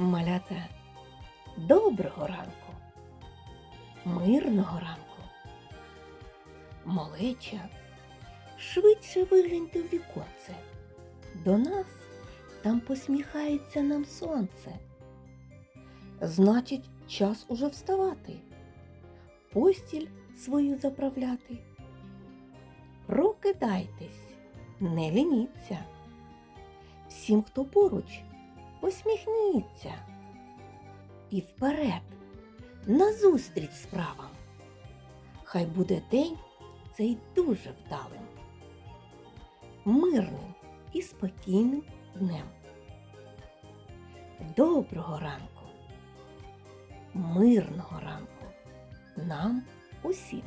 Малята, доброго ранку, мирного ранку. Малеча, швидше вигляньте в віконце. До нас там посміхається нам сонце. Значить, час уже вставати, постіль свою заправляти. Прокидайтесь, не лініться. Всім, хто поруч, посміхніться. І вперед, назустріч справам. Хай буде день цей дуже вдалим, мирним і спокійним днем. Доброго ранку, мирного ранку нам усім.